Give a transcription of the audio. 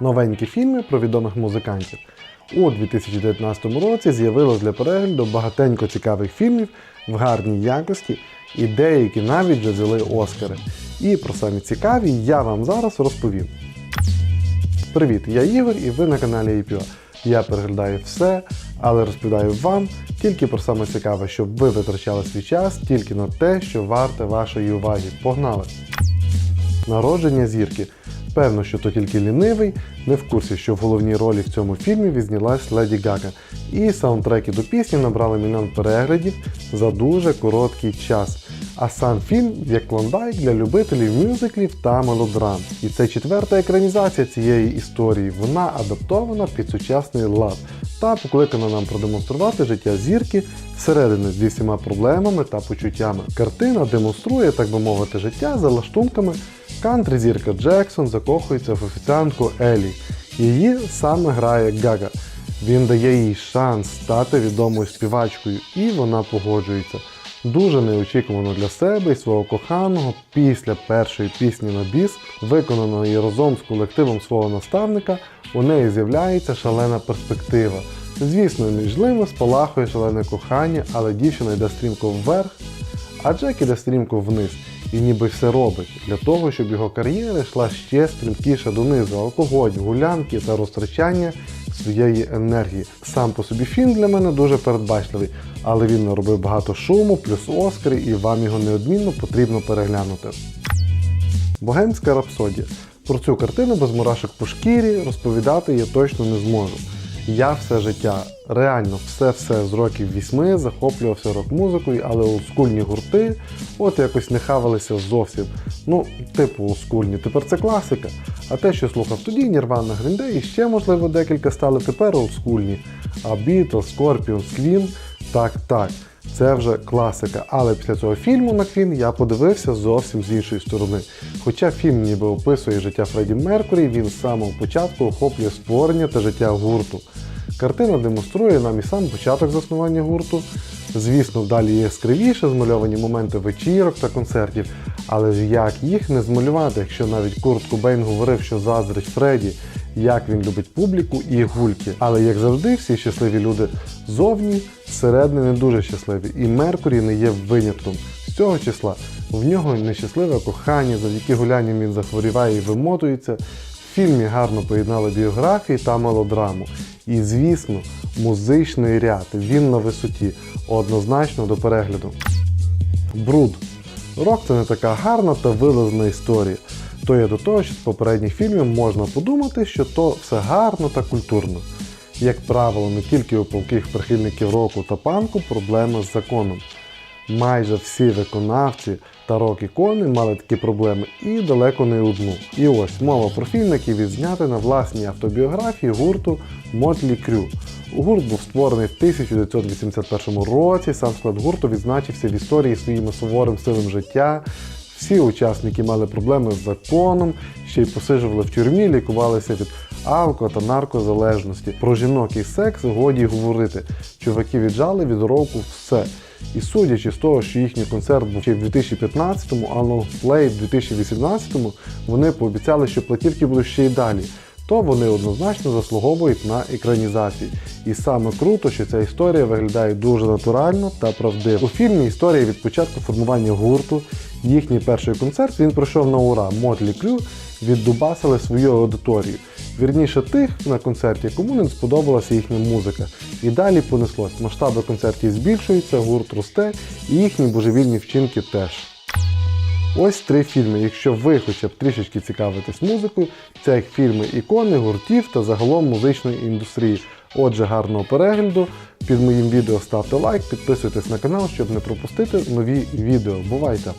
новенькі фільми про відомих музикантів. У 2019 році з'явилось для перегляду багатенько цікавих фільмів в гарній якості, і деякі навіть вже взяли Оскари. І про самі цікаві я вам зараз розповім. Привіт, я Ігор і ви на каналі IPO. Я переглядаю все, але розповідаю вам тільки про саме цікаве, щоб ви витрачали свій час тільки на те, що варте вашої уваги. Погнали! Народження зірки. Певно, що то тільки лінивий, не в курсі, що в головній ролі в цьому фільмі відзнялась Леді Гага. І саундтреки до пісні набрали мільйон переглядів за дуже короткий час. А сам фільм як клондайк для любителів мюзиклів та мелодрам. І це четверта екранізація цієї історії. Вона адаптована під сучасний лад та покликана нам продемонструвати життя зірки всередини зі всіма проблемами та почуттями. Картина демонструє, так би мовити, життя за лаштунками. Кантрі зірка Джексон закохується в офіціантку Елі. Її саме грає Гага. Він дає їй шанс стати відомою співачкою, і вона погоджується. Дуже неочікувано для себе і свого коханого після першої пісні на біс, виконаної разом з колективом свого наставника, у неї з'являється шалена перспектива. Звісно, між ними спалахує шалене кохання, але дівчина йде стрімко вверх, а Джек іде стрімко вниз і ніби все робить для того, щоб його кар'єра йшла ще стрімкіше донизу. Алкоголь, гулянки та розтрачання своєї енергії. Сам по собі фільм для мене дуже передбачливий, але він наробив багато шуму, плюс Оскари, і вам його неодмінно потрібно переглянути. Богемська рапсодія. Про цю картину без мурашок по шкірі розповідати я точно не зможу. Я все життя, реально все-все з років вісьми захоплювався рок-музикою, але олдскульні гурти от якось не хавалися зовсім. Ну, типу олдскульні, тепер це класика. А те, що слухав тоді, Нірвана Гріндей, і ще, можливо, декілька стали тепер олдскульні. А Beatles, Scorpions, Queen, так, так. Це вже класика. Але після цього фільму на Квін я подивився зовсім з іншої сторони. Хоча фільм ніби описує життя Фредді Меркурі, він з самого початку охоплює створення та життя гурту. Картина демонструє нам і сам початок заснування гурту. Звісно, далі є яскравіше змальовані моменти вечірок та концертів. Але ж як їх не змалювати, якщо навіть Курт Кобейн говорив, що заздрить Фредді, як він любить публіку і гульки. Але як завжди, всі щасливі люди зовні, зсередини не дуже щасливі. І Меркурі не є винятком. З цього числа в нього нещасливе кохання, завдяки гулянням він захворіває і вимотується. В фільмі гарно поєднали біографії та мелодраму. І, звісно, музичний ряд. Він на висоті, однозначно до перегляду. Бруд. Рок це не така гарна та вилазна історія. То є до того, що з попередніх фільмів можна подумати, що то все гарно та культурно. Як правило, не тільки у палких прихильників року та панку проблеми з законом. Майже всі виконавці та рок-ікони мали такі проблеми і далеко не одну. І ось мова про фільм, який відзнятий на власній автобіографії гурту Motley Crue. Гурт був створений в 1981 році. Сам склад гурту відзначився в історії своїм суворим стилем життя. Всі учасники мали проблеми з законом, ще й посиджували в тюрмі, лікувалися від алко та наркозалежності. Про жінок і секс годі говорити. Чуваки віджали від року все. І судячи з того, що їхній концерт був ще в 2015-му, а лонгплей в 2018-му, вони пообіцяли, що платівки будуть ще й далі. То вони однозначно заслуговують на екранізацію. І саме круто, що ця історія виглядає дуже натурально та правдиво. У фільмі історія від початку формування гурту. Їхній перший концерт він пройшов на ура. Мотлі Крю віддубасили свою аудиторію. Вірніше тих на концерті, кому не сподобалася їхня музика. І далі понеслось. Масштаби концертів збільшуються, гурт росте, і їхні божевільні вчинки теж. Ось три фільми. Якщо ви хоча б трішечки цікавитесь музикою, це як фільми ікони, гуртів та загалом музичної індустрії. Отже, гарного перегляду. Під моїм відео ставте лайк, підписуйтесь на канал, щоб не пропустити нові відео. Бувайте!